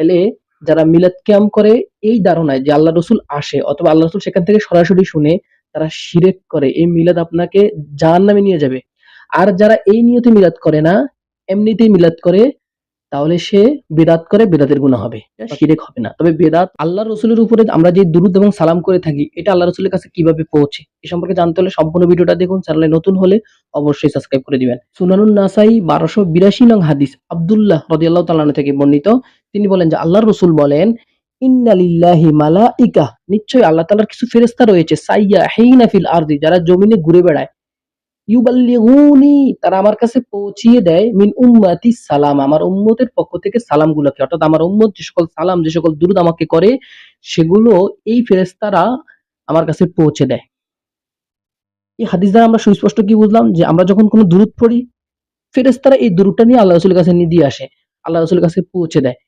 তাহলে যারা মিলাদ ক্যাম্প করে এই ধারণায় যে আল্লাহ রসুল আসে অথবা আল্লাহ রসুল সেখান থেকে সরাসরি শুনে তারা শিরেক করে এই মিলাদ আপনাকে জাহান নামে নিয়ে যাবে। আর যারা এই নিয়তে মিলাদ করে না এমনিতেই মিলাদ করে তাহলে সে বেদাত করে বেদাতের গুণা হবে শিরেক হবে না। তবে বেদাত আল্লাহ রসুলের উপরে আমরা যে দুরুদ এবং সালাম করে থাকি এটা আল্লাহ রসুলের কাছে কীভাবে পৌঁছে এ সম্পর্কে জানতে হলে সম্পূর্ণ ভিডিওটা দেখুন চ্যানেলে নতুন হলে অবশ্যই সাবস্ক্রাইব করে দিবেন। সুনানুন নাসাই বারোশো বিরাশি নং হাদিস আব্দুল্লাহ রদিয়াল্লাহ তাল্লাহ থেকে বর্ণিত। তিনি বলেন যে আল্লাহ রসুল বলেন ইন্নালিল্লাহি মালাইকা। নিশ্চয়ই আল্লাহ কিছু রয়েছে, সাইয়া হেইনা ফিল আরদি, যারা জমিনে ঘুরে বেড়ায়। ইউবাল্লিগুনি, তারা আমার কাছে পৌঁছিয়ে দেয়, মিন উম্মাতি সালাম, আমার উম্মতের পক্ষ থেকে অর্থাৎ আমার উম্মত যে সকল সালাম, যে সকল দুরুদ আমাকে করে, সেগুলো এই ফেরেশতারা আমার কাছে পৌঁছে দেয়। এই হাদিস দ্বারা আমরা সুস্পষ্ট কি বুঝলাম? যে আমরা যখন কোনো দুরুদ পড়ি, ফেরেশতারা এই দুরুদটা নিয়ে আল্লাহ রসুলের কাছে নিয়ে দিয়ে আসে, আল্লাহ রসুলের কাছে পৌঁছে দেয়।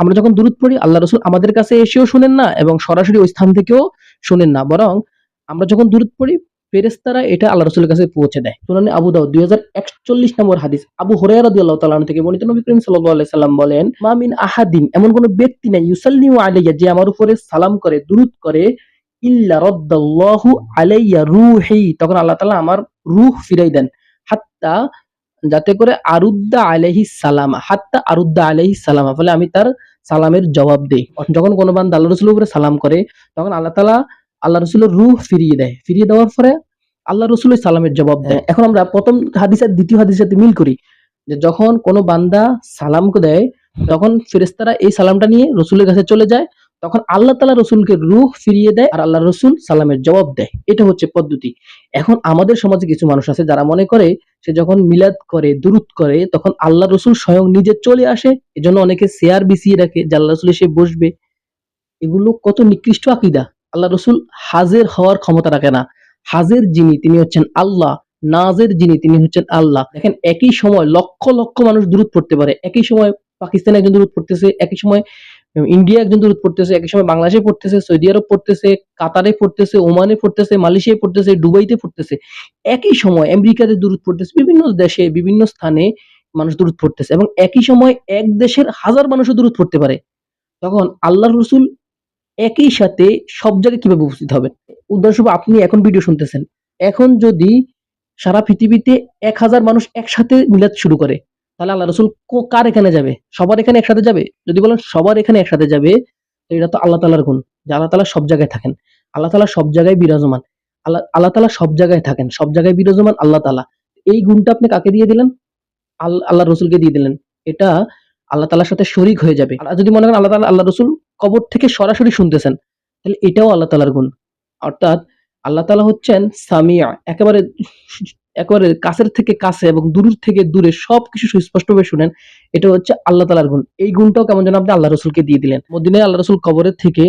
আমরা যখন দুরুদ পড়ি, আল্লাহ রসুল আমাদের কাছে এসেও শুনেন না এবং সরাসরি ওই স্থান থেকেও শুনেন না। বরং আমরা যখন দুরুদ পড়ি, ফেরেশতারা এটা আল্লাহ রসুলের কাছে পৌঁছে দেয়। সুনানে আবু দাউদ, দুই হাজার একচল্লিশ নম্বর হাদিস। আবু হরাইয়া রাদিয়াল্লাহু তাআলা আনহু থেকে বর্ণিত নবী করিম সাল্লাম বলেন, মা মিন আহাদিন এমন কোন ব্যক্তি নাই, ইউসাল্লিমু আলাইয়া যে আমার উপরে সালাম করে, দুরুদ করে, ইল্লা রাদ্দাল্লাহু আলাইয়া রূহি তখন আল্লাহ তালা আমার রূহ ফিরাই দেন। হাত্তা যাতে করে আরুদ্দা আলাইহি সালামা হাত্তা আরুদ্দা আলাইহি সালামা ফলে আমি তার সালামের জবাব দেই। যখন কোনো বান্দা আল্লাহ রসুলের উপরে সালাম করে তখন আল্লাহ তাআলা আল্লাহ রসুলের রুহ ফিরিয়ে দেয়। ফিরিয়ে দেওয়ার পরে আল্লাহ রসুল সালামের জবাব দেয়। এখন আমরা প্রথম হাদিসের দ্বিতীয় হাদিসের সাথে মিল করি যে যখন কোনো বান্দা সালাম দেয় তখন ফেরেস্তারা এই সালামটা নিয়ে রসুলের কাছে চলে যায়। তখন আল্লাহ তালা রসুলকে রূহ ফিরিয়ে দেয় আর আল্লাহ রসুল সালামের জবাব দেয়। এটা হচ্ছে পদ্ধতি। এখন আমাদের সমাজে কিছু মানুষ আছে যারা মনে করে, সে যখন মিলাদ করে, দুরুদ করে, তখন আল্লাহ রসুল স্বয়ং নিজে চলে আসে, এজন্য অনেকে শেয়ার বিছিয়ে রাখে যে আল্লাহ রসুল এসে বসবে। এগুলো কত নিকৃষ্ট আকিদা। আল্লাহ রসুল হাজের হওয়ার ক্ষমতা রাখে না। হাজের যিনি, তিনি হচ্ছেন আল্লাহ। নাজের যিনি, তিনি হচ্ছেন আল্লাহ। দেখেন, একই সময় লক্ষ লক্ষ মানুষ দূরত পড়তে পারে। একই সময় পাকিস্তানে একজন দূরত পড়তেছে, একই সময় ইন্ডিয়া একজন দূরত পড়তেছে, একই সময় বাংলাদেশে পড়তেছে সৌদি আরব পড়তেছে কাতারে পড়তেছে ওমানে পড়তেছে মালয়েশিয়ায় পড়তেছে দুবাইতে পড়তেছে। একই সময় আমেরিকাতে দূরত পড়তেছে, বিভিন্ন দেশে, বিভিন্ন স্থানে মানুষ দূরত পড়তেছে এবং একই সময় এক দেশের হাজার মানুষও দূরত পড়তে পারে। তখন আল্লাহ রসুল একই সাথে সব জায়গায় কীভাবে উপস্থিত হবেন? উদাহরণস্বরূপ আপনি এখন ভিডিও শুনতেছেন। এখন যদি সারা পৃথিবীতে এক হাজার মানুষ একসাথে মিলাদ শুরু করে তাহলে আল্লাহ রসুল কার এখানে যাবে? সবার এখানে একসাথে যাবে? যদি বলেন সবার এখানে একসাথে যাবে এটা তো আল্লাহ তালার গুণ যে আল্লাহ তালা সব জায়গায় থাকেন। আল্লাহ তালা সব জায়গায় বিরাজমান। আল্লাহ আল্লাহ তালা সব জায়গায় থাকেন, সব জায়গায় বিরাজমান আল্লাহ তালা এই গুণটা আপনি কাকে দিয়ে দিলেন? আল- আল্লাহ রসুলকে দিয়ে দিলেন। এটা আল্লাহ তালার সাথে শরিক হয়ে যাবে। আর যদি মনে করেন আল্লাহ তালা আল্লাহ রসুল কবর থেকে সরাসরি শুনতেছেন, তাহলে এটাও আল্লাহ তালার গুণ। অর্থাৎ আল্লাহ তালা হচ্ছেন সামিয়া, একেবারে একেবারে কাছের থেকে কাছে এবং দূর থেকে দূরে সবকিছু সুস্পষ্টভাবে শুনেন, এটা হচ্ছে আল্লাহ তালার গুণ। এই গুণটাও কেমন যেন আপনি আল্লাহ রসুলকে দিয়ে দিলেন। মদিনায় আল্লাহ রসুল কবরের থেকে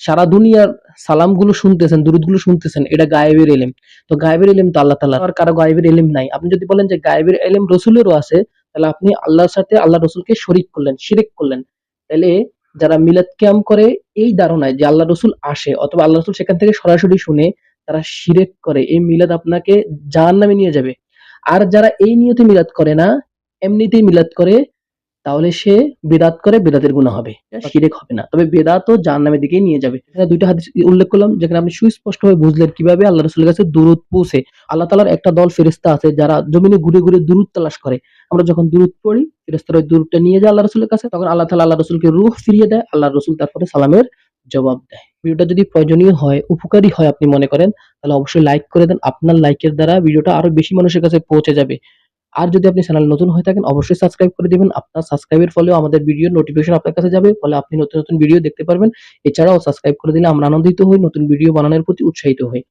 সারা দুনিয়ার সালামগুলো শুনতেছেন, দুরুদগুলো শুনতেছেন, এটা গায়েবের এলেম। তো গায়েবের এলেম তো আল্লাহ তালা আর কারও গায়েবের এলেম নাই। আপনি যদি বলেন যে গায়েবের এলেম রসুলেরও আছে, তাহলে আপনি আল্লাহর সাথে আল্লাহ রসুলকে শরিক করলেন, শিরিক করলেন। তাহলে যারা মিলাদ ক্যাম্প করে, এই ধারণায় যে আল্লাহ রসুল আসে, অথবা আল্লাহ রসুল সেখান থেকে সরাসরি শুনে তারা শিরেক করে এই মিলাদ আপনাকে জাহান নামে নিয়ে যাবে। আর যারা এই নিয়তে মিলাদ করে না এমনিতেই মিলাদ করে তাহলে সে বেদাত করে বেদাতের গুণা হবে শিরেক হবে না। তবে বেদাতও জাহান নামের দিকেই নিয়ে যাবে। দুইটা হাদিস উল্লেখ করলাম যেখানে আপনি সুস্পষ্টভাবে বুঝলেন কীভাবে আল্লাহ রসুলের কাছে দূরত পৌঁছে। আল্লাহ তালার একটা দল ফেরিস্তা আছে যারা জমিনে ঘুরে ঘুরে দূরত তালাশ করে। আমরা যখন দূরত পড়ি ফেরেস্তার ওই দূরটা নিয়ে যায় আল্লাহ রসুলের কাছে তখন আল্লাহ তালা আল্লাহ রসুলকে রুহ ফিরিয়ে দেয় আল্লাহ রসুল তারপরে সালামের জবাব দেয়। ভিডিওটা যদি প্রয়োজনীয় হয়, উপকারী হয় আপনি মনে করেন, তাহলে অবশ্যই লাইক করে দেন। আপনার লাইকের দ্বারা ভিডিওটা আরও বেশি মানুষের কাছে পৌঁছে যাবে। আর যদি আপনি চ্যানেল নতুন হয়ে থাকেন, অবশ্যই সাবস্ক্রাইব করে দিবেন। আপনার সাবস্ক্রাইবের ফলেও আমাদের ভিডিও নোটিফিকেশন আপনার কাছে যাবে। ফলে আপনি নতুন নতুন ভিডিও দেখতে পারবেন। এছাড়াও সাবস্ক্রাইব করে দিলে আমরা আনন্দিত হই, নতুন ভিডিও বানানোর প্রতি উৎসাহিত হই।